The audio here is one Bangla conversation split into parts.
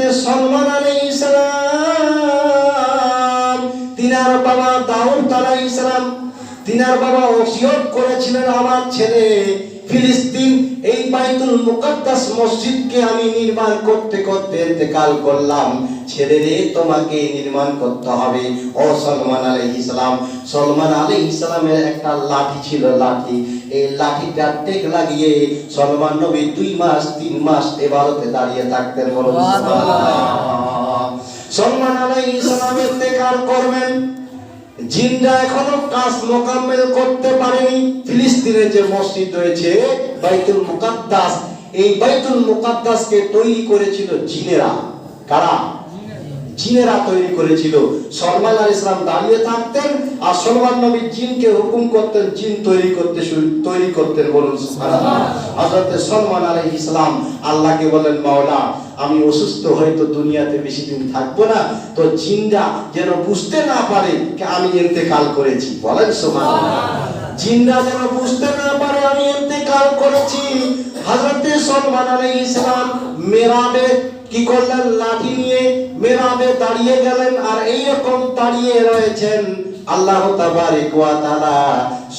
হযরতে সলমান আলাইহিস ইসলাম তিনার বাবা দাউদ তালা ইসলাম তিনার বাবা ওসিয়ত করেছিলেন আমার ছেলে ফিলিস্তিন এই বাইতুল মুকাদ্দাস মসজিদকে আমি নির্মাণ করতে করতে ইন্তেকাল করলাম। ছেলে রে তোমাকে নির্মাণ করতে হবে। ও সলমান আলাইহিস সালাম সলমান আলাইহিস সালামের একটা লাঠি ছিল লাঠি। এই লাঠিটা টেক লাগিয়ে সলমান নবী দুই মাস তিন মাস এবারতে দাঁড়িয়ে থাকতেন বলুন সুবহানাল্লাহ। সলমান আলাইহিস সালাম ইন্তেকাল করবেন। জিনরা এখনও কাজ মোকাম্মেল করতে পারেনি। ফিলিস্তিনের যে মসজিদ রয়েছে, বাইতুল মুকাদ্দাস, এই বাইতুল মুকাদ্দাসকে তৈরি করেছিল জিনেরা। কারা? জিনেরা তৈরি করেছিল। সলমান আল ইসলাম দাঁড়িয়ে থাকতেন আর সলমান নবী জিনকে হুকুম করতেন, জিন তৈরি করতে তৈরি করতেন বলুন হযরত সলমান আলাইহিস ইসলাম আল্লাহকে বলেন মাওলা, আমি অসুস্থ হয়তো দুনিয়াতে বেশি দিন থাকব না। তো জিনরা যেন বুঝতে না পারে আমি ইন্তেকাল করেছি। বলেন, সুবহানাল্লাহ। জিনরা যেন বুঝতে না পারে, আমি ইন্তেকাল করেছি। হযরতে সলমান আলাইহিস সালাম মেরাবে কি করলেন? লাঠি নিয়ে মেরাবে দাঁড়িয়ে গেলেন আর এইরকম দাঁড়িয়ে রয়েছেন আল্লাহ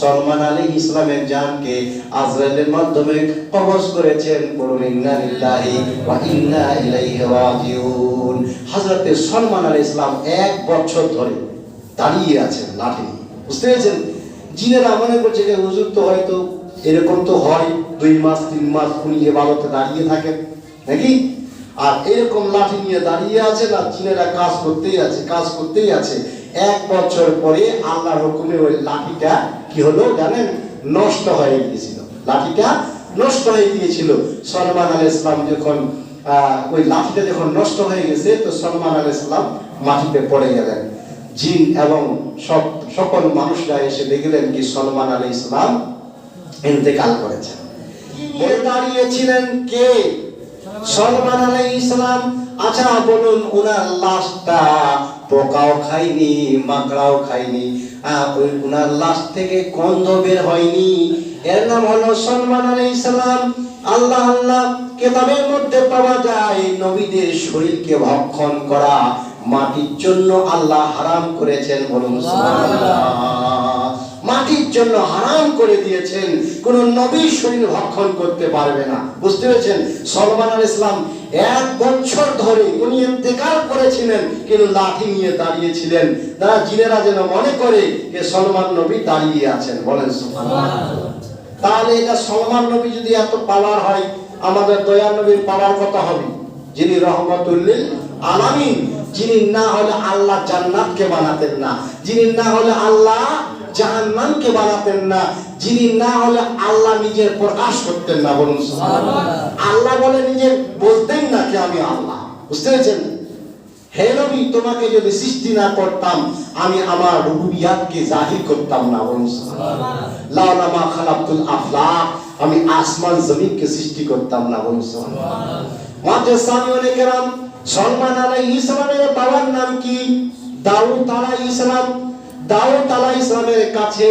সলমান আলাইহিস ইসলামের জানকে আজরাইলের মাধ্যমে কবজ করেছেন। হযরতে সলমান আলাইহিস ইসলাম এক বছর ধরে দাঁড়িয়ে আছেন লাঠি বুঝতে পেরেছেন? জিনেরা মনে করছে যে, হুজুর তো হয়তো এরকম তো হয়, দুই মাস, তিন মাস উনি এবারতে দাঁড়িয়ে থাকেন। নাকি? আর এরকম লাঠি নিয়ে দাঁড়িয়ে আছে না জিনেরা কাজ করতেই আছে কাজ করতেই আছে। এক বছর পরে আল্লাহর হুকুমে ওই লাঠিটা কি হলো জানেন? নষ্ট হয়ে গিয়েছিল। লাঠিটা নষ্ট হয়ে গিয়েছিল। সলমান আল ইসলাম যখন ওই লাঠিটা যখন নষ্ট হয়ে গেছে তো সলমান আল ইসলাম মাটিতে পড়ে গেলেন। জিন এবং সব সকল মানুষরা এসে দেখলেন কি সলমান আলী ইসলাম ইন্তেকাল করেছেন। দাঁড়িয়েছিলেন কে? সলমান আলী ইসলাম আচ্ছা বলুন ওনার লাশটা পোকাও মাকড়াও ওই ওনার লাশ থেকে গন্ধ বের হয়নি। এর নাম হলো সলমান আলী ইসলাম আল্লাহ আল্লাহ, কেতাবের মধ্যে পাওয়া যায়, নবীদের শরীরকে ভক্ষণ করা, মাটির জন্য আল্লাহ হারাম করেছেন বলুন, সুবহানাল্লাহ। জন্য হারাম করে দিয়েছেন, কোন নবীর শরীর ভক্ষণ করতে পারবে না। বুঝতে পেরেছেন? সলমান আল ইসলাম এক বছর ধরে উনি ইন্তেকাল করেছিলেন, কিন্তু লাঠি নিয়ে দাঁড়িয়েছিলেন। তারা জিনেরা যেন মনে করে যে সলমান নবী দাঁড়িয়ে আছেন। বলেন তাহলে এটা সলমান নবী যদি এত পাওয়ার হয়, আমাদের দয়া নবীর পাওয়ার কত হবে। যিনি রহমতুল্লিল আলামিন, যিনি না হলে আল্লাহ জান্নাতকে বানাতেন না। যিনি না হলে আল্লাহ জাহান্নামকে বানাতেন না। যিনি না হলে আল্লাহ নিজের প্রকাশ করতেন না বলুন আল্লাহ বলে নিজে বলতেন না কি আমি আল্লাহ। বুঝতে পেরেছেন? হে নবী তোমাকে যদি সৃষ্টি না করতাম আমি আমার রুবিয়াতকে জাহির করতাম না বলুন সুবহানাল্লাহ। লাউলা মা খালাকতুল আফলাক আমি আসমান জমিনকে সৃষ্টি করতাম না বলুন কেরাম সলমান আলাইহিস সালামের বাবার নাম কি? দাউদ আলাইহিস সালাম। দাউদ আলাইহিস সালামের কাছে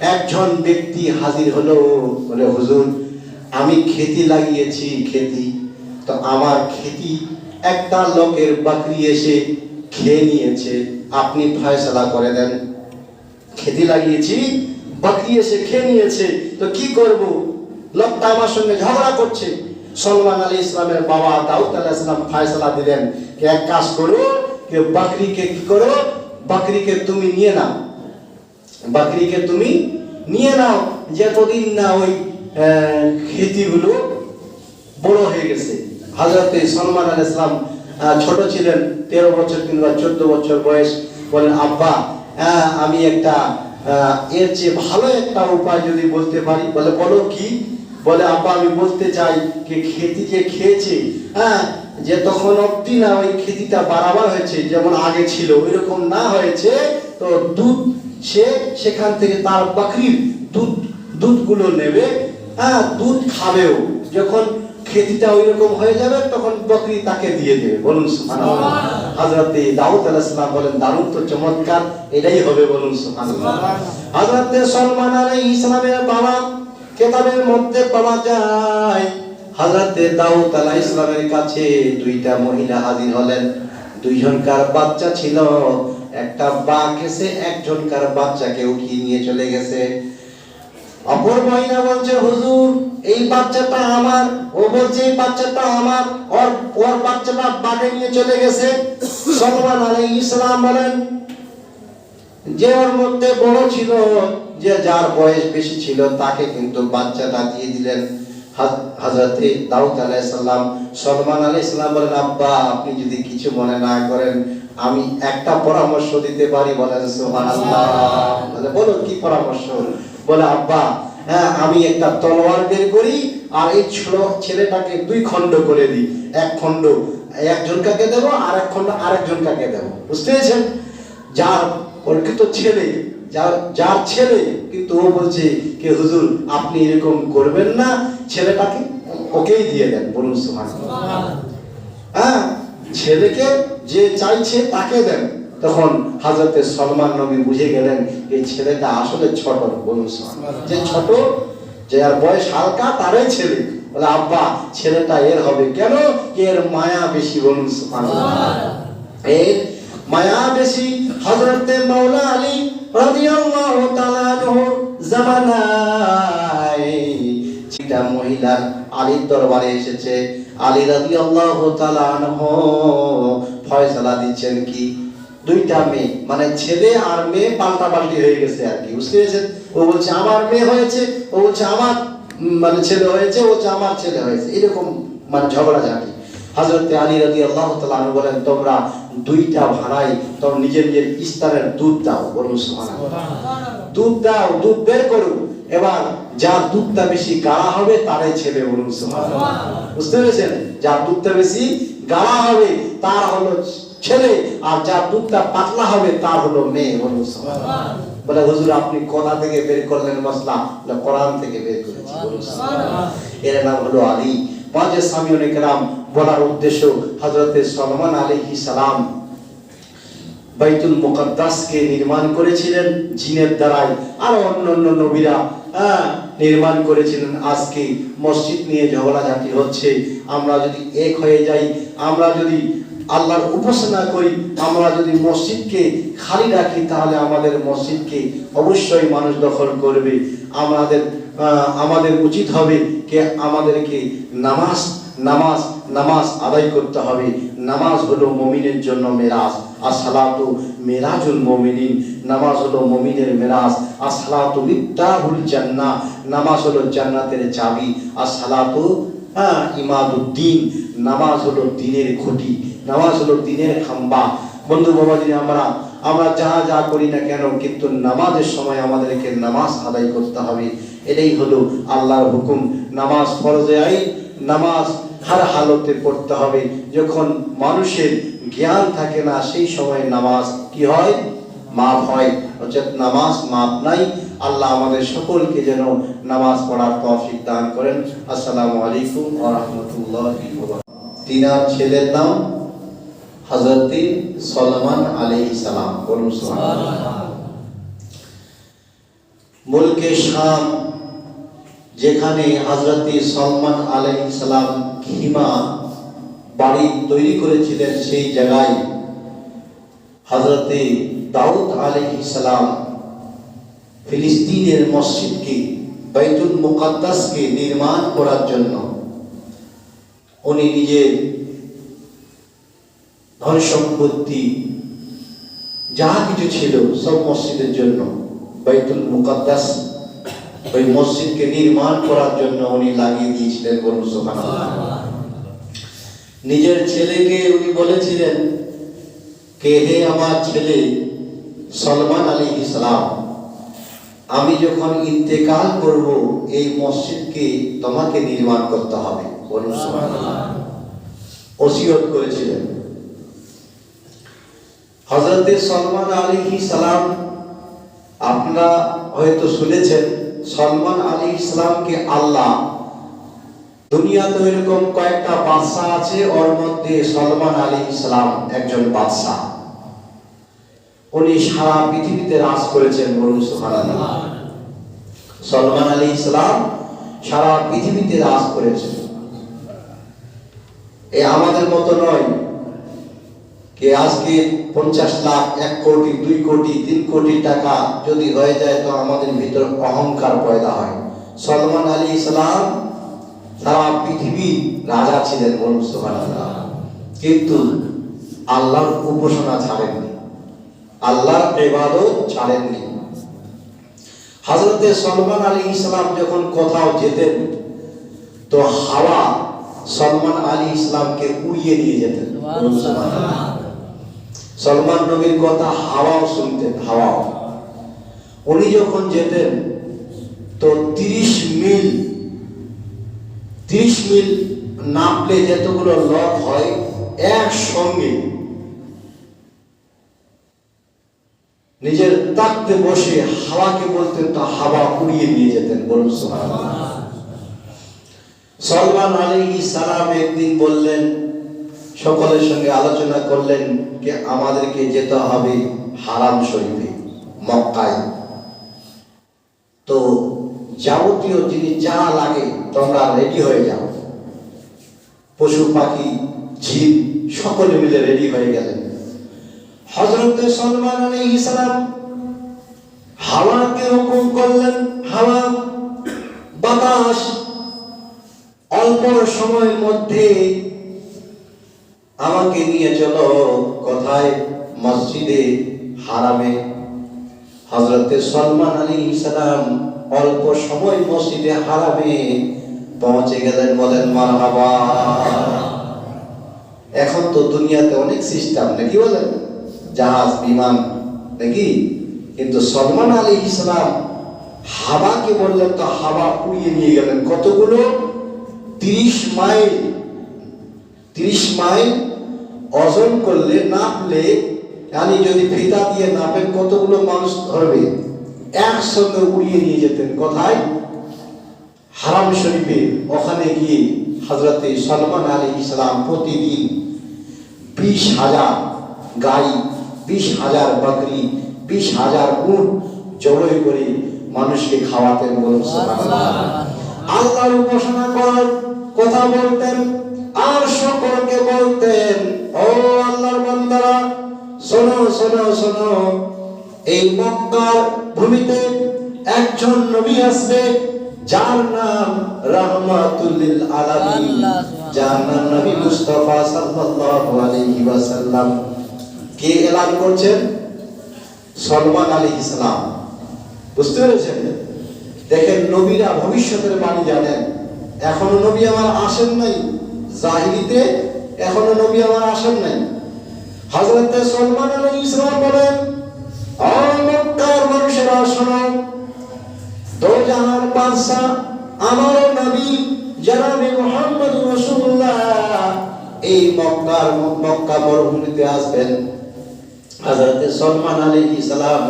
একজন ব্যক্তি হাজির হলো, বলে, হুজুর, আমি খেতি লাগিয়েছি, খেতি। তো আমার খেতি একটা লোকের বাকরি এসে খেয়ে নিয়েছে। আপনি ফয়সালা করে দেন। খেতে লাগিয়েছি, বাকরি এসে খেয়ে নিয়েছে। তো কি করব? লোকটা আমার সঙ্গে ঝগড়া করছে। সলমান আলী ইসলামের বাবা দাউদ আলাহ ইসলাম ফায়সালা দিলেন যে এক কাজ করো বাকরিকে কি করো বাকরিকে তুমি নিয়ে নাও। বাকরিকে তুমি নিয়ে নাও। যতদিন না ওই খেতিগুলো বড় হয়ে গেছে। হাজরতে সলমান আল ইসলাম ছোট ছিলেন, তেরো বছর কিংবা চোদ্দ বছর বয়স। বলেন, আব্বা আমি একটা এর চেয়ে ভালো একটা উপায় যদি বলতে পারি, বলে, বলো কি? বলে, আব্বা, আমি বলতে চাই যে খেতি যে খেয়েছে হ্যাঁ যে তখন অব্দি না ওই খেতিটা বাড়াবার হয়েছে যেমন আগে ছিল ওই রকম না হয়েছে তো দুধ সে সেখান থেকে তার বাকরির দুধ দুধগুলো নেবে হ্যাঁ দুধ খাবেও। যখন খেতিটা ওই রকম হয়ে যাবে তখন বকরি তাকে দিয়ে দেবে। বলুন সুবহানাল্লাহ। দাউদ আলাইহিস বলেন দারুণ তো চমৎকার এটাই হবে। বলুন সুবহানাল্লাহ। হযরতে সলমান আলাইহিস সালামের বাবা কেতাবের মধ্যে পাওয়া যায় হযরতে দাউদ আলাইহিস সালামের কাছে দুইটা মহিলা হাজির হলেন। দুইজনকার বাচ্চা ছিল। একটা বাঘ এসে একজনকার বাচ্চাকে উঠিয়ে নিয়ে চলে গেছে। অপর মহিলা বলছে, হুজুর, এই বাচ্চাটা আমার। ও বলছে, এই বাচ্চাটা আমার। ওর ওর বাচ্চাটা বাগে নিয়ে চলে গেছে। সলমান আলাইহিস ইসলাম বলেন, যে ওর মধ্যে বড় ছিল, যে যার বয়স বেশি ছিল, তাকে কিন্তু বাচ্চাটা দিয়ে দিলেন। দাউদ সলমান আলাইসাল্লাম বলেন, আব্বা, আপনি যদি কিছু মনে না করেন, আমি একটা পরামর্শ দিতে পারি। বলো কি পরামর্শ? বলে, আব্বা হ্যাঁ আমি একটা তলোয়ার বের করি আর এই ছেলেটাকে দুই খণ্ড করে দিই। এক খণ্ড একজন কাকে দেব আর এক খণ্ড আরেকজন কাকে দেব? বুঝতে পেরেছেন? যার প্রকৃত ছেলে, যার যার ছেলে, কিন্তু ও বলছে কে, হুজুর, আপনি এরকম করবেন না। ছেলেটাকে ওকেই দিয়ে দেন, বলুন সুমান হ্যাঁ ছেলেকে যে চাইছে তাকে দেন। তখন হাজরতে সলমান নবী বুঝে গেলেন, এই ছেলেটা আসলে ছোট, বলুন যে ছোট, যে আর বয়স হালকা, তারই ছেলে। বলে, আব্বা, ছেলেটা এর হবে কেন? এর মায়া বেশি, বলুন। এর মায়া বেশি হযরতে মাওলা আলী রাদিয়াল্লাহু তাআলা জামানায়। সেটা মহিলার আলীর দরবারে এসেছে। আলী আনহু ফয়সালা দিচ্ছেন কি? দুইটা মেয়ে মানে ছেলে আর মেয়ে পাল্টাপাল্টি হয়ে গেছে আর কি বুঝতে পেরেছেন? ও বলছে আমার মেয়ে হয়েছে ও বলছে আমার মানে ছেলে হয়েছে ও আমার ছেলে হয়েছে। এরকম মানে ঝগড়া ঝাঁটি। হজরতে আলী রাজি আল্লাহ তালু বলেন তোমরা দুইটা ভাড়াই তোমরা নিজের নিজের ইস্তারের দুধ দাও। বলুন দুধ দাও দুধ বের করো এবার যার দুধটা বেশি গাঢ়া হবে তারাই ছেলে বলুন বুঝতে পেরেছেন? যার দুধটা বেশি গাঢ়া হবে তার হলো ছেলে আর যার দুধটা পাতলা হবে তার হলো মেয়ে বলুন বলে হুজুর আপনি কোথা থেকে বের করলেন মশলা বলে কোরআন থেকে বের করেছি এর নাম হলো আলী। পাঁচে স্বামী রাম বলার উদ্দেশ্য হজরতে সলমান আলাইহিস সালাম বাইতুল মুকাদ্দাসকে নির্মাণ করেছিলেন জিনের দ্বারাই আর অন্য অন্য নবীরা হ্যাঁ, নির্মাণ করেছিলেন আজকে। মসজিদ নিয়ে ঝগড়াঝাটি হচ্ছে। আমরা যদি এক হয়ে যাই আমরা যদি আল্লাহর উপাসনা করি আমরা যদি মসজিদকে খালি রাখি তাহলে আমাদের মসজিদকে অবশ্যই মানুষ দখল করবে। আমাদের আমাদের উচিত হবে কে আমাদেরকে নামাজ নামাজ নামাজ আদায় করতে হবে। নামাজ হলো মমিনের জন্য মেরাজ, আর সালাতু মেরাজুল মমিনিন। নামাজ হলো মমিনের মেরাজ, আর সালাতু মিফতাহুল জান্নাহ। নামাজ হলো জান্নাতের চাবি, আর সালাতু হ্যাঁ ইমাদুদ্দিন। নামাজ হলো দিনের খুঁটি, নামাজ হলো দিনের খাম্বা। বন্ধু বাবাজি আমরা আমরা যা যা করি না কেন, কিন্তু নামাজের সময় আমাদেরকে নামাজ আদায় করতে হবে। এটাই হলো আল্লাহর হুকুম। নামাজ ফরজে আইন, নামাজ হার হালতে পড়তে হবে। যখন মানুষের জ্ঞান থাকে না সেই সময় নামাজ কি হয়? মাফ হয়। অর্থাৎ নামাজ মাফ নাই। আল্লাহ আমাদের সকলকে যেন নামাজ পড়ার তৌফিক দান করেন। আসসালামু আলাইকুম ওয়া রাহমাতুল্লাহি ওয়া তিনার ছেলের নাম হযরতে সলমান আলাইহিস সালাম। বলুন সুবহানাল্লাহ। মুলকে শাম যেখানে হজরতে সলমান আলাইহিস সালাম খিমা বাড়ি তৈরি করেছিলেন সেই জায়গায় হজরতে দাউদ আলাইহিস সালাম ফিলিস্তিনের মসজিদকে, বাইতুল মুকাদ্দাসকে নির্মাণ করার জন্য উনি নিজের ধন সম্পত্তি যা কিছু ছিল সব মসজিদের জন্য, বাইতুল মুকাদ্দাস ওই মসজিদকে নির্মাণ করার জন্য উনি লাগিয়ে দিয়েছিলেন বলুন সুবহানাল্লাহ। নিজের ছেলেকে উনি বলেছিলেন কে হে আমার ছেলে সলমান আলী ইসলাম আমি যখন ইন্তেকাল করব, এই মসজিদকে তোমাকে নির্মাণ করতে হবে বলুন ওসিয়ত করেছিলেন। হজরতে সলমান আলী সালাম, আপনারা হয়তো শুনেছেন সলমান আলী ইসলামকে আল্লাহ। দুনিয়াতে এরকম কয়েকটা বাদশাহ আছে, ওর মধ্যে সলমান আলী ইসলাম একজন বাদশাহ। উনি সারা পৃথিবীতে রাজ করেছেন বলুন সুবহানাল্লাহ। সলমান আলী ইসলাম সারা পৃথিবীতে রাজ করেছেন। এ আমাদের মতো নয় কে আজকে পঞ্চাশ লাখ, এক কোটি, দুই কোটি, তিন কোটি টাকা যদি হয়ে যায়, তো আমাদের ভিতর অহংকার পয়দা হয়। সলমান আলী ইসলাম সারা পৃথিবী রাজা ছিলেন কিন্তু আল্লাহর উপাসনা ছাড়েননি। আল্লাহর ইবাদত ছাড়েননি। হজরতে সলমান আলী ইসলাম যখন কোথাও যেতেন, তো হাওয়া সলমান আলী ইসলামকে উড়িয়ে নিয়ে যেতেন। সলমান নবীর কথা হাওয়াও শুনতেন, হাওয়াও উনি যখন যেতেন, তো তিরিশ মিল তিরিশ মিল নামলে যতগুলো লক হয় একসঙ্গে নিজের তাকতে বসে হাওয়াকে বলতেন, তো হাওয়া উড়িয়ে নিয়ে যেতেন, বলুন। সলমান আলী সালাম একদিন বললেন সকলের সঙ্গে আলোচনা করলেন যে আমাদেরকে যেতে হবে হারাম শরীফে, মক্কায়। তো যাবতীয় জিনিস যা লাগে তোমরা রেডি হয়ে যাও। পশু, পাখি, জীব, সকলে মিলে রেডি হয়ে গেলেন। হজরত সলমান আলী ইসলাম হাওয়াকে হুকুম করলেন হাওয়া বাতাস, অল্প সময়ের মধ্যে আমাকে নিয়ে চলো কথায়? মসজিদে হারামে। হজরতে সলমান আলী ইসলাম অল্প সময় মসজিদে হারামে পৌঁছে গেলেন বলেন, মারহাবা। এখন তো দুনিয়াতে অনেক সিস্টেম, নাকি বলেন? জাহাজ, বিমান, নাকি? কিন্তু সলমান আলী ইসলাম হাওয়াকে বললেন, তো হাওয়া উড়িয়ে নিয়ে গেলেন। কতগুলো? তিরিশ মাইল। তিরিশ মাইল ওজন করলে, নাপলে আমি যদি ফিতা দিয়ে নাপেন, কতগুলো মানুষ ধরবে? একসঙ্গে উড়িয়ে নিয়ে যেতেন। কোথায়? হারাম শরীফে। ওখানে গিয়ে হজরতে সলমান আলী ইসলাম প্রতিদিন বিশ হাজার গাড়ি বিশ হাজার বাকরি, বিশ হাজার উট জবাই করে মানুষকে খাওয়াতেন বলুন। আল্লাহর উপাসনা করার কথা বলতেন, আর সকলকে বলতেন ও আল্লাহর বান্দারা শোনো শোনো শোনো। এই মক্কার ভূমিতে একজন নবী আসবে যার নাম রাহমাতুল্লিল আলামিন। যার নাম নবী মুস্তাফা সাল্লাল্লাহু আলাইহি ওয়াসাল্লাম। কে এলান করছেন? সলমান আলী ইসলাম। বুঝতে পেরেছেন? দেখেন নবীরা ভবিষ্যতের বাণী জানেন। এখনও নবী আমার আসেন নাই। জাহিরিতে এখনও নবী আমার আসেন নাই। হযরতে সলমান আলী ইসলাম বলেন ও মক্কার মানুষেরা শোনো দো জাহার আমার নবী জনাবে মুহাম্মদ রাসূলুল্লাহ, এই মক্কার মক্কা মরুভূমিতে আসবেন। হযরতে সলমান আলাইহিস সালাম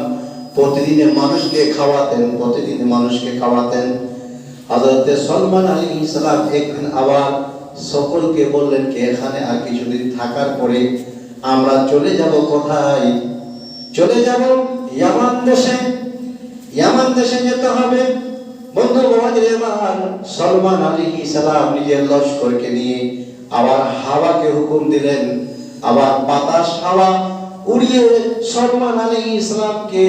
প্রতিদিনে মানুষকে খাওয়াতেন, প্রতিদিনে মানুষকে খাওয়াতেন। হযরতে সলমান আলাইহিস সালাম একদিন আবার সকলকে বললেন কি এখানে? আর কিছুদিন থাকার পরে আমরা চলে যাব কোথায়? চলে যাব ইয়ামান দেশে। ইয়ামান দেশে যেতে হবে। বন্ধু এবার সলমান আলী সালাম নিজের লস্করকে নিয়ে আবার হাওয়াকে হুকুম দিলেন। আবার বাতাস হাওয়া উড়িয়ে সলমান আলী ইসলামকে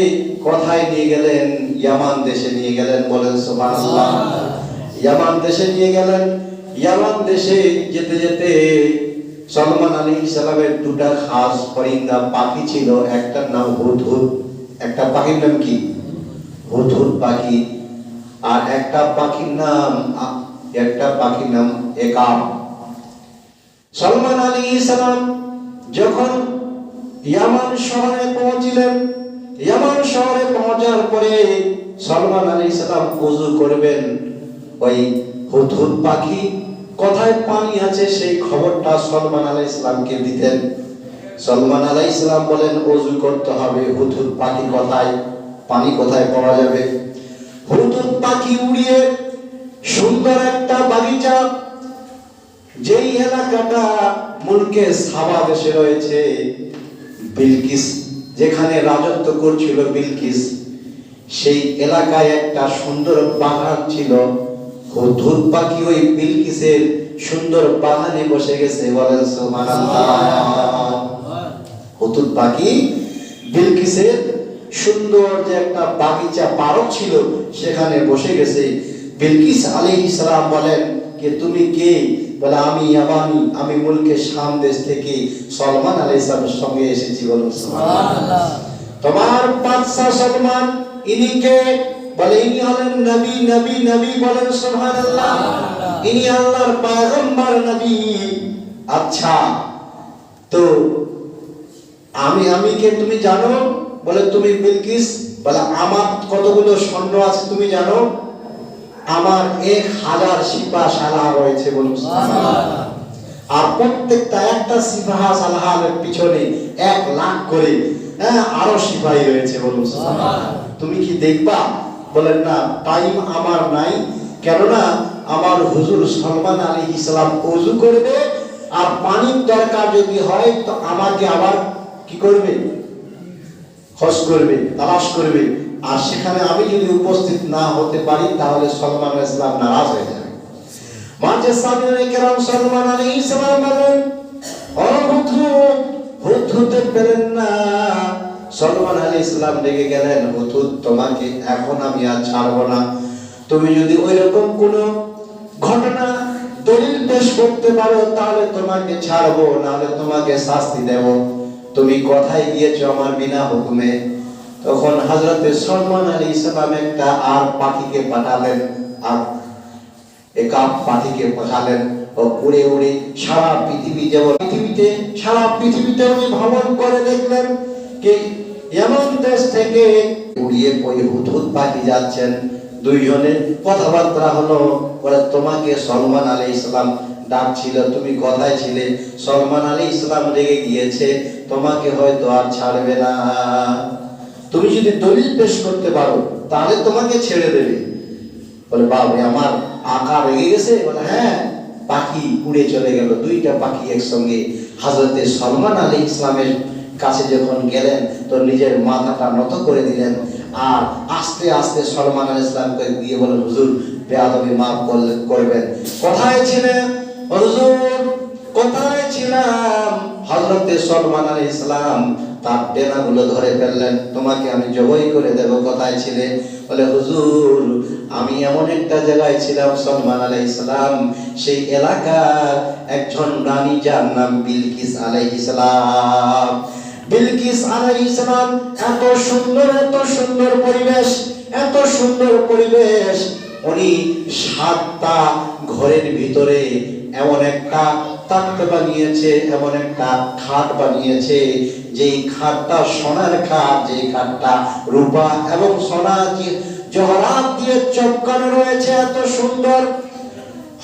কথায় নিয়ে গেলেন? ইয়ামান দেশে নিয়ে গেলেন বলেন সুবহানাল্লাহ। ইয়ামান দেশে নিয়ে গেলেন। ইয়ামান দেশে যেতে যেতে সলমান আলী ইসলামের দুটা খাস পরিন্দা পাখি ছিল। একটার নাম হুদহুদ, একটা পাখির নাম কি? হুদহুদ পাখি। আর একটা পাখির নাম একটা পাখির নাম একাম সলমান আলী ইসলাম যখন ইয়ামান শহরে পৌঁছিলেন, ইয়ামান শহরে পৌঁছার পরে সলমান আলী ইসলাম উজু করবেন ওই হুদহুদ পাখি, কোথায় পানি আছে, সেই খবরটা সলমান আলী ইসলামকে দিতেন। সলমান আলাই ইসলাম বলেন অজু করতে হবে হুদহুদ পাখি কোথায়? পানি কোথায় পাওয়া যাবে? হুদহুদ পাখি উড়িয়ে সুন্দর একটা বাগিচা, যেই এলাকাটা মুলকে সাবা দেশে রয়েছে, বিলকিস, যেখানে রাজত্ব করছিল বিলকিস, সেই এলাকায় একটা সুন্দর বাগান ছিল। হুদহুদ পাখি ওই বিলকিসের সুন্দর বাগানে বসে গেছে বলেন সুবহানাল্লাহ। পাখি বিলকিসের সুন্দর যে একটা বাগিচা পারক ছিল সেখানে বসে গেছে। বিলকিস আলাইহিস সালাম বলেন যে তুমি কে? বলে আমি ইয়ামানি আমি মুলকে শাম দেশ থেকে সলমান আলাইহিস সালামের সঙ্গে এসেছি বলুন তোমার বাদশা সলমান ইনি কে? বলে ইনি হলেন নবী নবী নবী বলেন সুবহানাল্লাহ। ইনি আল্লাহর পয়গম্বর নবী। আচ্ছা তো আমি আমি কে তুমি জানো? বলে তুমি বিলকিস। বলে আমার কতগুলো স্বর্ণ আছে তুমি জানো? আমার এক হাজার সিপা সালা রয়েছে বলুন আর প্রত্যেকটা একটা সিপাহা সালাহার পিছনে এক লাখ করে হ্যাঁ আরও সিপাহী রয়েছে বলুন তুমি কি দেখবা বলেন না টাইম আমার নাই, কেননা আমার হুজুর সলমান আলী ইসলাম অজু করবে, আর পানির দরকার যদি হয়, তো আমাকে আবার কি করবে? খস করবে, তালাশ করবে। আর সেখানে আমি যদি উপস্থিত না হতে পারি, তাহলে সলমান ইসলাম নারাজ হয়ে যাবে। মাঝে সামনে কেরাম সলমান আলী ইসলাম বলেন অহুথুত হুথুতে পেলেন না সলমান আলী ইসলাম ডেকে গেলেন হুথুত তোমাকে এখন আমি আর ছাড়বো না। তুমি যদি ওই রকম কোনো ঘটনা দলিল পেশ করতে পারো, তাহলে তোমাকে ছাড়বো, নাহলে তোমাকে শাস্তি দেব। তুমি কথাই গিয়েছো আমার বিনা হুকুমে। তখন হজরতে সলমান আলী ইসলাম একটা আর পাখিকে পাঠালেন, আর একা পাখিকে পাঠালেন, ও উড়ে উড়ে সারা পৃথিবী যেমন পৃথিবীতে সারা পৃথিবীতে উনি ভ্রমণ করে দেখলেন কি? এমন দেশ থেকে উড়িয়ে হুদহুদ পাখি যাচ্ছেন দুইজনের কথাবার্তা হলো বলে তোমাকে সলমান আলী ইসলাম ডাকছিল, তুমি কথায় ছিলে? সলমান আলী ইসলাম রেগে গিয়েছে, তোমাকে হয়তো আর ছাড়বে না। তুমি যদি দলিল পেশ করতে পারো, তাহলে তোমাকে ছেড়ে দেবে। বলে বাবু আমার আঁকা রেগে গেছে? বলে হ্যাঁ পাখি উড়ে চলে গেল। দুইটা পাখি একসঙ্গে। হাজরতে সলমান আলী ইসলামের কাছে যখন গেলেন, তো নিজের মাথাটা নত করে দিলেন। আর আস্তে আস্তে সলমান আলী ইসলামকে দিয়ে বলেন হুজুর, বেয়াদবি মাফ করলে, করবেন। কোথায় ছিলেন? হুজুর, কোথায় ছিলাম? সলমান আলী ইসলাম তার ডেনাগুলো ধরে ফেললেন। তোমাকে আমি জবই করে দেব, কোথায় ছিলে? বলে, হুজুর, আমি এমন একটা জায়গায় ছিলাম, সলমান আলী ইসলাম, সেই এলাকার একজন রানী যার নাম বিলকিস আলাই ইসলাম বিলকিস আলাই ইসলাম এত সুন্দর এত সুন্দর পরিবেশ, এত সুন্দর পরিবেশ। উনি সাতটা ঘরের ভিতরে এমন একটা তাক্ত বানিয়েছে, এমন একটা খাট বানিয়েছে, যেই খাটটা সোনার খাট, যেই খাটটা রূপা এবং সোনা জহরাত দিয়ে চপকানো রয়েছে, এত সুন্দর।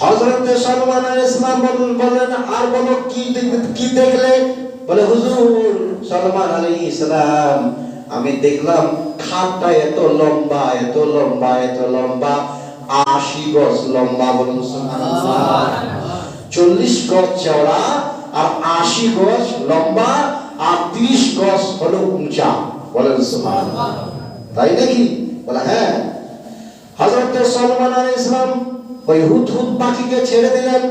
হযরতে সলমান আলাইহিস সালাম বললেন, আর বলো কি কি দেখলে? বলে, হুজুর সলমান আলাইহিস সালাম, আমি দেখলাম খাটটা এত লম্বা এত লম্বা এত লম্বা, আশি গজ লম্বা বলুন চল্লিশ গজ চওড়া আর আশি গজ লম্বা আর তিরিশ গজ হলো উঁচা, বলেন সুবহানাল্লাহ। তাই নাকি? বলে হ্যাঁ। হযরত সলমান আলাইহিস সালাম ওই হুদহুদ পাখিকে ছেড়ে দিলেন।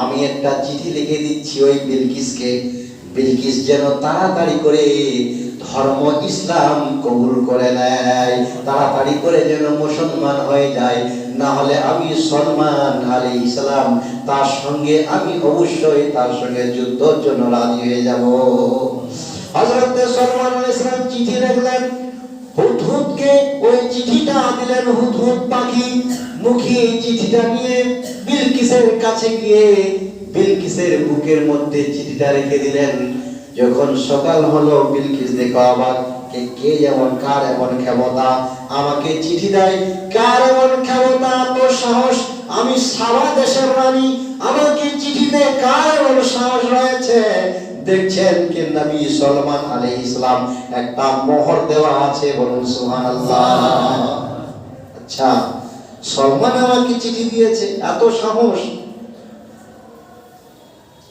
আমি একটা চিঠি লিখে দিচ্ছি ওই বিলকিসকে। বিলকিস যেন তাড়াতাড়ি করে ধর্ম ইসলাম কবুল করে নেয়। তাড়াতাড়ি করে যেন মুসলমান হয়ে যায়। না হলে আমি সলমান আলী ইসলাম তার সঙ্গে আমি অবশ্যই তার সঙ্গে যুদ্ধের জন্য রাজি হয়ে যাব। হযরত সলমান আলী ইসলাম চিঠি লিখলেন, হুদহুদকে চিঠিটা দিলেন হুদহুদ পাখি, মুখী চিঠিটা নিয়ে বিলকিসের কাছে গিয়ে বিলকিসের বুকের মধ্যে চিঠিটা রেখে দিলেন। যখন সকাল হলো, বিলকিস দেখো আবার কে কে যেমন কার এমন ক্ষমতা? আমাকে চিঠি দেয়, কার এমন ক্ষমতা? তো সাহস? আমি সারা দেশের রানী, আমাকে চিঠি দেয় কার এমন সাহস রয়েছে? দেখছেন কি নবী সলমান আলাইহিস ইসলাম একটা মোহর দেওয়া আছে, বলুন সুবহানাল্লাহ। আচ্ছা সলমান আমাকে চিঠি দিয়েছে? এত সাহস।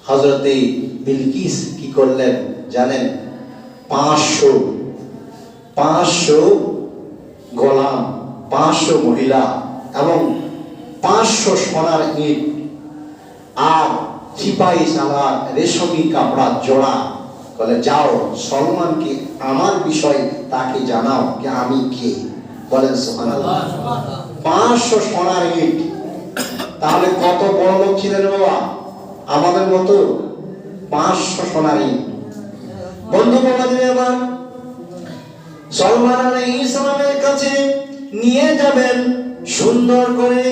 হজরতে বিলকিস কি করলেন জানেন? পাঁচশো পাঁচশো গোলাম, পাঁচশো মহিলা এবং পাঁচশো সোনার ইট। আর সিপাহী সালার রেশমি কাপড়া জোড়া। বলে যাও সলমানকে আমার বিষয়ে তাকে জানাও যে আমি কে। বলেন পাঁচশো সোনার ইট। তাহলে কত বড় লোক ছিলেন বাবা? আমাদের মতো পাঁচশো সোনার ইট। বন্ধু বাবাদের আমার সলমান ইসলামের কাছে নিয়ে যাবেন সুন্দর করে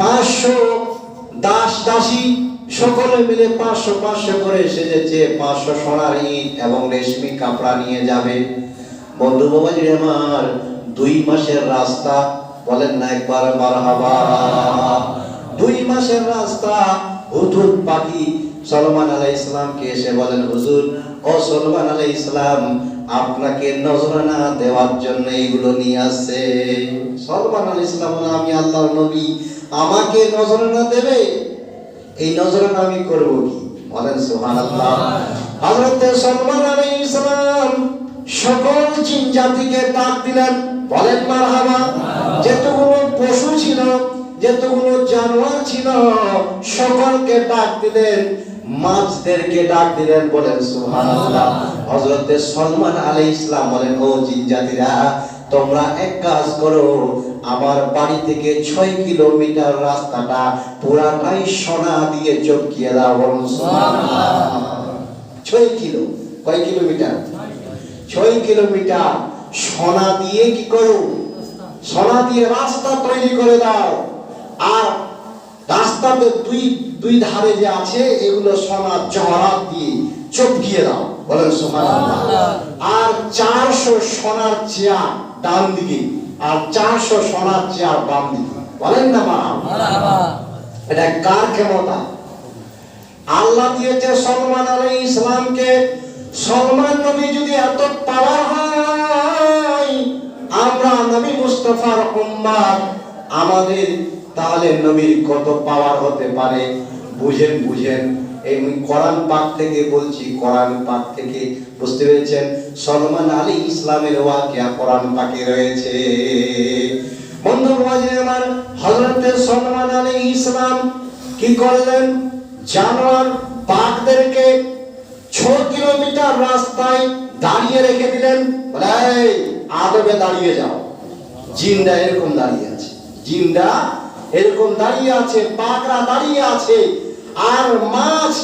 পাঁচশো দাস দাসী সকলে মিলে পাঁচশো পাঁচশো করে সেজেছে, পাঁচশো সোনার ইট এবং রেশমি কাপড়া নিয়ে যাবে। বন্ধু বাবাজি আমার, দুই মাসের রাস্তা, বলেন না একবার মারহাবা। দুই মাসের রাস্তা, হুদুদ পাখি, সলমান আলাই ইসলামকে এসে বলেন, হুজুর, ও সলমান আলাই ইসলাম আপনাকে নজরানা দেওয়ার জন্য এগুলো নিয়ে আসছে। সলমান আলাই ইসলাম আমি আল্লাহর নবী, আমাকে নজরানা দেবে? এই নজরানা আমি করব কি? বলেন সুবহানাল্লাহ। হযরত সলমান আলাইহিস সালাম সকল জিন জাতিকে ডাক দিলেন। বলেন মারহাবা। যেতগুলো পশু ছিল যেতগুলো জানোয়ার ছিল, সকলকে ডাক দিলেন। মাছদেরকে ডাক দিলেন বলেন সুবহানাল্লাহ। হযরত সলমান আলাইহিস সালাম বলেন, ও জিন জাতিরা, তোমরা এক কাজ করো। আমার বাড়ি থেকে ছয় কিলোমিটার রাস্তাটা পুরাটাই সোনা দিয়ে চমকিয়ে দাও বলুন। ছয় কিলো? কয় কিলোমিটার? ছয় কিলোমিটার সোনা দিয়ে কি করো? সোনা দিয়ে রাস্তা তৈরি করে দাও। আর রাস্তাতে দুই দুই ধারে যে আছে এগুলো সোনা জহরাত দিয়ে চমকিয়ে দাও। বলেন সোনা আর চারশো সোনার চেয়ার ডান দিকে। আর চারশো সোনার চেয়ার বাম দিকে। বলেন না মা। এটা কার ক্ষমতা? আল্লাহ দিয়েছে সলমান আলী ইসলামকে। সলমান নবী যদি এত পাওয়ার হয়, আমরা নবী মুস্তফার উম্মাদ, আমাদের তাহলে নবীর কত পাওয়ার হতে পারে? বুঝেন বুঝেন। এই কোরআন পাক থেকে বলছি, কোরআন পাক থেকে বুঝতে পেরেছেন? সলমান আলী ইসলামের ওয়াকিয়া কোরআন পাকে রয়েছে। বন্ধু আমার হযরতে সলমান আলী ইসলাম কি করলেন? জানোয়ার বাঘদেরকে ছ কিলোমিটার রাস্তায় দাঁড়িয়ে রেখে দিলেন। আদবে দাঁড়িয়ে যাও। জিন্দা এরকম দাঁড়িয়ে আছে। জিন্দা এরকম দাঁড়িয়ে আছে, বাঘরা দাঁড়িয়ে আছে। আর মাছ,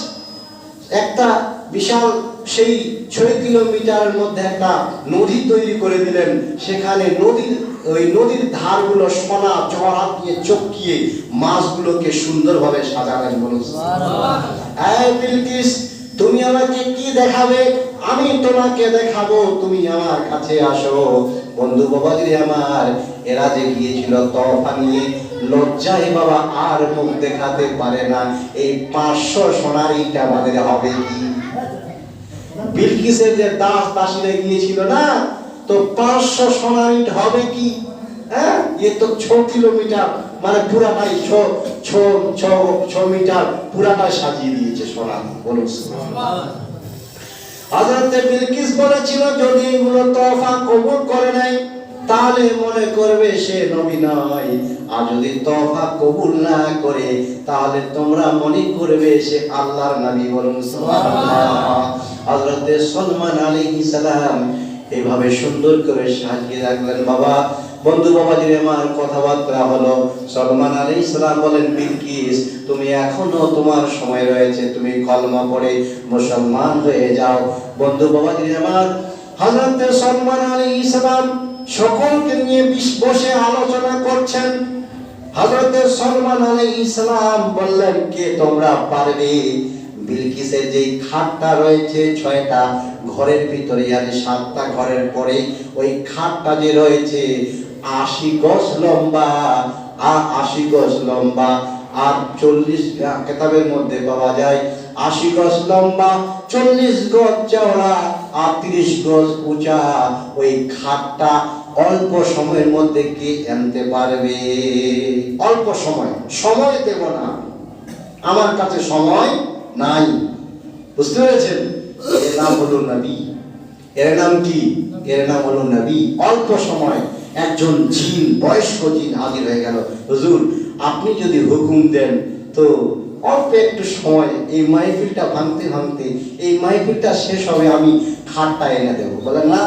একটা বিশাল সেই ছয় কিলোমিটারের মধ্যে একটা নদী তৈরি করে দিলেন। সেখানে নদীর, ওই নদীর ধারগুলো সোনা জহরাত দিয়ে চটকিয়ে মাছগুলোকে সুন্দরভাবে সাজালেন বলুন। বিলকিস, তুমি আমাকে কি দেখাবে? আমি তোমাকে দেখাবো, তুমি আমার কাছে আসো। বন্ধু বাবাজি আমার, এরা যে গিয়েছিল তফা নিয়ে লজ্জায় বাবা আর মুখ দেখাতে পারে না। এই পাঁচশো সোনার আমাদের হবে কি? বিলকিসের যে দাস দাসীরা গিয়েছিল না, তো পাঁচশো সোনার ইট হবে কি? হ্যাঁ? কিলোমিটার মানে পুরাটাই ছ ছ ছ ছ মিটার পুরাটাই সাজিয়ে দিয়েছে সোনা বলুন। হযরতে বিলকিস বলেছিল, যদি এগুলো তফা কবুল করে নাই তাহলে মনে করবে সে নবী নয়। আর যদি তফা কবুল না করে, তাহলে তোমরা মনে করবে সে আল্লাহর নবী বলুন হযরতে সলমান আলাইহিস সালাম এইভাবে সুন্দর করে সাজিয়ে রাখলেন, বাবা। বন্ধু বাবাজির আমার কথাবার্তা হলো, সলমান আলী ইসলাম বলেন, বিলকিস, তুমি এখনও তোমার সময় রয়েছে, তুমি কলমা পড়ে মুসলমান হয়ে যাও। বন্ধু বাবা বাবাজির আমার হযরত সলমান আলী ইসলাম সকলকে নিয়ে বসে আলোচনা করছেন। হযরত সলমান আলী ইসলাম বললেন, কে তোমরা পারবে? বিলকিসের যে খাটটা রয়েছে, ছয়টা ঘরের ভিতরে, আর সাতটা ঘরের পরে ওই খাটটা যে রয়েছে, আশি গজ লম্বা। আর আশি গজ লম্বা। আর চল্লিশ কেতাবের মধ্যে পাওয়া যায়, আশি গজ লম্বা, চল্লিশ গজ চওড়া। আর তিরিশ গজ উঁচা ওই খাটটা অল্প সময়ের মধ্যে কে আনতে পারবে? অল্প সময়। সময় দেব না। আমার কাছে সময় নাই। বুঝতে পেরেছেন? এর নাম হলো নবী। এর নাম কি? এর নাম হলো নবী। অল্প সময়। একজন জিন, বয়স্ক জিন হাজির হয়ে গেল। হুজুর, আপনি যদি হুকুম দেন তো অল্প একটু সময় এই মাহফিলটা ভাঙতে ভাঙতে এই মাহফিলটা শেষ হবে আমি খাটটা এনে দেবো। বলেন না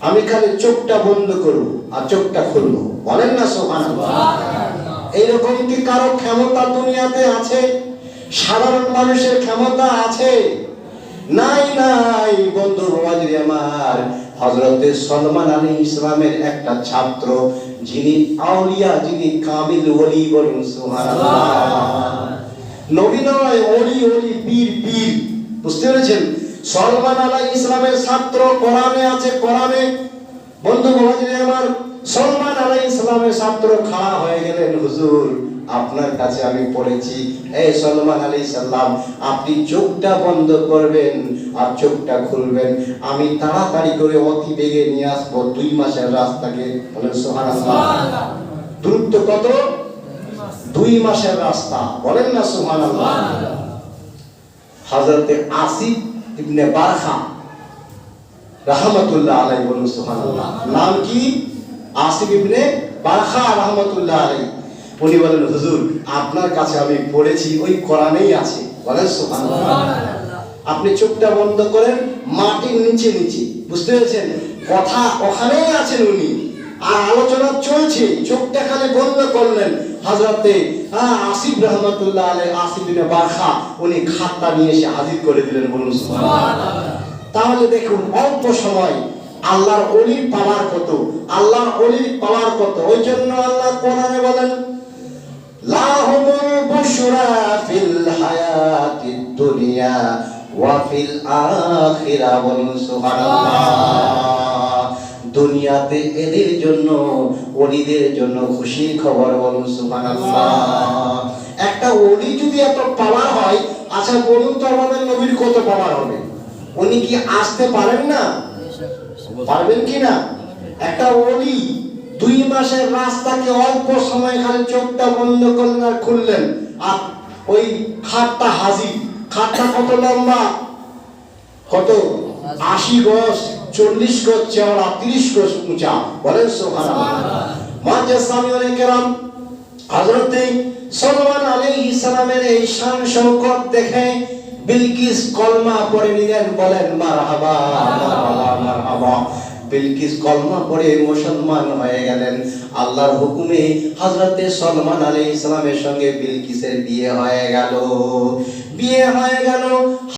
আমি খালি চোখটা বন্ধ করব আর চোখটা খুলবো। বলেন না সোহান এইরকম কি কারও ক্ষমতা দুনিয়াতে আছে? সাধারণ মানুষের ক্ষমতা আছে? নাই নাই বন্ধু বাবাজি আমার। হজরতে সলমান আলী ইসলামের একটা ছাত্র যিনি আউলিয়া যিনি কামিল ওলি বলুন সুবহানাল্লাহ। নবী নয় ওলি ওলি পীর পীর। বুঝতে পেরেছেন? সলমান আলাই ইসলামের ছাত্র কোরআনে আছে কোরআনে। বন্ধু বাবাজি আমার সলমান আলাই ইসলামের ছাত্র খাড়া হয়ে গেলেন হুজুর। আপনার কাছে আমি পড়েছি এই সলমান আলী সাল্লাম আপনি চোখটা বন্ধ করবেন আর চোখটা খুলবেন। আমি তাড়াতাড়ি করে অতি বেগে নিয়ে আসব দুই মাসের রাস্তাকে। বলেন সোহান দূরত্ব কত? দুই মাসের রাস্তা। বলেন না সুহান হজরতে আসিফ ইবনে বারখা রহমতুল্লাহ আলাই বলুন সুবহানাল্লাহ। নাম কি? আসিফ ইবনে বারখা রহমতুল্লাহ আলাই উনি বলেন হুজুর আপনার কাছে আমি পড়েছি ওই কোরআনেই আছে। বলেন সুবহানাল্লাহ। আপনি চোখটা বন্ধ করেন মাটির নিচে নিচে। বুঝতে পেরেছেন? কথা ওখানেই আছেন উনি। আর আলোচনা চলছে চোখটা খালি বন্ধ করলেন। হাজরাতে আসিফ রহমতুল্লাহ আসিফ ইবনে বারখা উনি নিয়ে এসে হাজির করে দিলেন বলুন তাহলে দেখুন অল্প সময় আল্লাহর অলির পাওয়ার কত? আল্লাহর অলির পাওয়ার কত? ওই জন্য আল্লাহ কোরআনে বলেন লাহুমুল বুশরা ফিল হায়াতিদ দুনিয়া ওয়া ফিল আখিরা বলুন সুবহানাল্লাহ। দুনিয়াতে এদের জন্য ওলিদের জন্য খুশির খবর বলুন, সুবহানাল্লাহ। একটা ওলি যদি এত পাওয়ার হয় আচ্ছা বলুন তো আমাদের নবীর কত পাওয়ার হবে? উনি কি আসতে পারেন না? পারবেন কি না? একটা ওলি দুই মাসের রাস্তাকে অল্প সময় খালি চোখটা বন্ধ করলেন আর খুললেন। আর ওই খাটটা হাজির খাটটা কত লম্বা? কত? আশি গজ। চল্লিশ গজ চওড়া তিরিশ গজ উঁচা। বলেন সোহান মাঝে হজরতে সলমান আলী ইসলামের এই শান শৌকত দেখে বিলকিস কলমা পড়ে নিলেন বলেন মারহাবা মারহাবা বিলকিস কলমা পড়ে মুসলমান হয়ে গেলেন। আল্লাহর হুকুমে হযরতে সলমান আলী ইসলামের সঙ্গে বিলকিসের বিয়ে হয়ে গেল। বিয়ে হয়ে গেল।